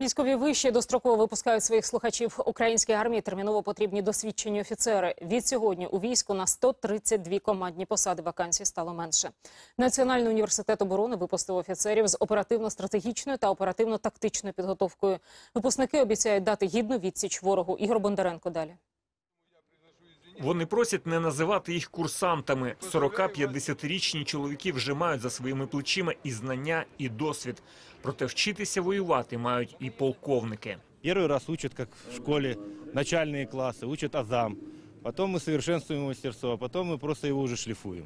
Військові виші достроково випускають своїх слухачів українській армії. Терміново потрібні досвідчені офіцери. Від сьогодні у війську на 132 командні посади вакансій стало менше. Національний університет оборони випустив офіцерів з оперативно-стратегічною та оперативно-тактичною підготовкою. Випускники обіцяють дати гідну відсіч ворогу. Ігор Бондаренко далі. Вони просять не називати їх курсантами. 40-50-річні чоловіки вже мають за своїми плечима і знання, і досвід. Проте вчитися воювати мають і полковники. Первый раз учат, как в школе, начальные классы, учат азам. Потом мы совершенствуем мастерство, а потом мы просто его уже шлифуем.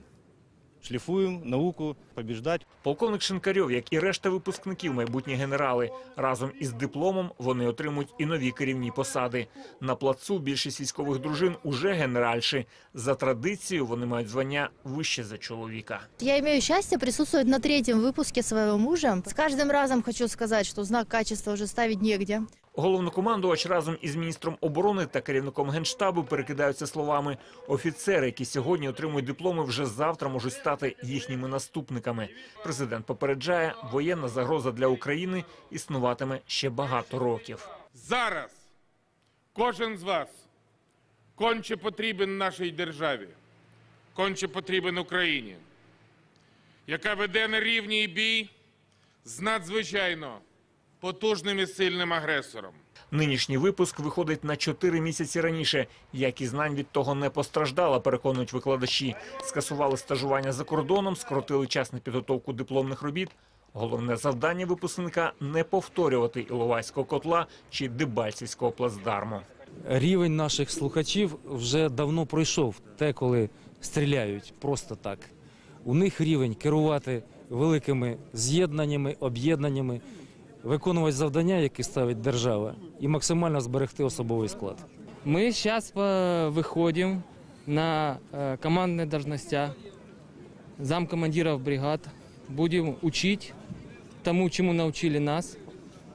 Шлифуем науку, побеждать. Полковник Шинкарьов, як і решта випускників, майбутні генерали. Разом із дипломом вони отримують і нові керівні посади. На плацу більшість військових дружин уже генеральші. За традицією вони мають звання вище за чоловіка. Я имею счастье присутствовать на третьем выпуске своего мужа. С каждым разом хочу сказать, что знак качества уже ставить негде. Головнокомандувач разом із міністром оборони та керівником генштабу перекидаються словами. Офіцери, які сьогодні отримують дипломи, вже завтра можуть стати їхніми наступниками. Президент попереджає, воєнна загроза для України існуватиме ще багато років. Зараз кожен з вас конче потрібен нашій державі, конче потрібен Україні, яка веде на рівній бій з надзвичайно потужним і сильним агресором. Нинішній випуск виходить на чотири місяці раніше. Якість знань від того не постраждала, переконують викладачі. Скасували стажування за кордоном, скоротили час на підготовку дипломних робіт. Головне завдання випускника не повторювати Іловайського котла чи Дебальцівського плацдарму. Рівень наших слухачів вже давно пройшов те, коли стріляють просто так. У них рівень керувати великими з'єднаннями, об'єднаннями, виконувати завдання, які ставить держава, і максимально зберегти особовий склад. Мы сейчас выходим на э, командные должности замкомандиров бригад. Будем учить тому, чему научили нас.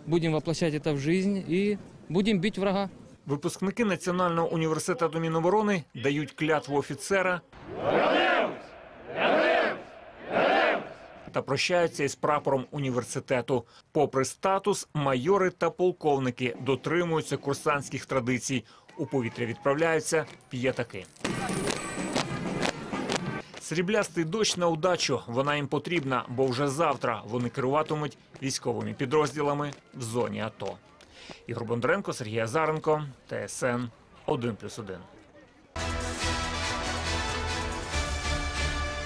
Будем воплощать это в жизнь и будем бить врага. Випускники Національного університету Міноборони дають клятву офіцера Та прощаються із прапором університету. Попри статус, майори та полковники дотримуються курсантських традицій. У повітря відправляються п'ятаки. Сріблястий дощ на удачу. Вона їм потрібна, бо вже завтра вони керуватимуть військовими підрозділами в зоні АТО. Ігор Бондаренко, Сергій Азаренко, ТСН 1+,1.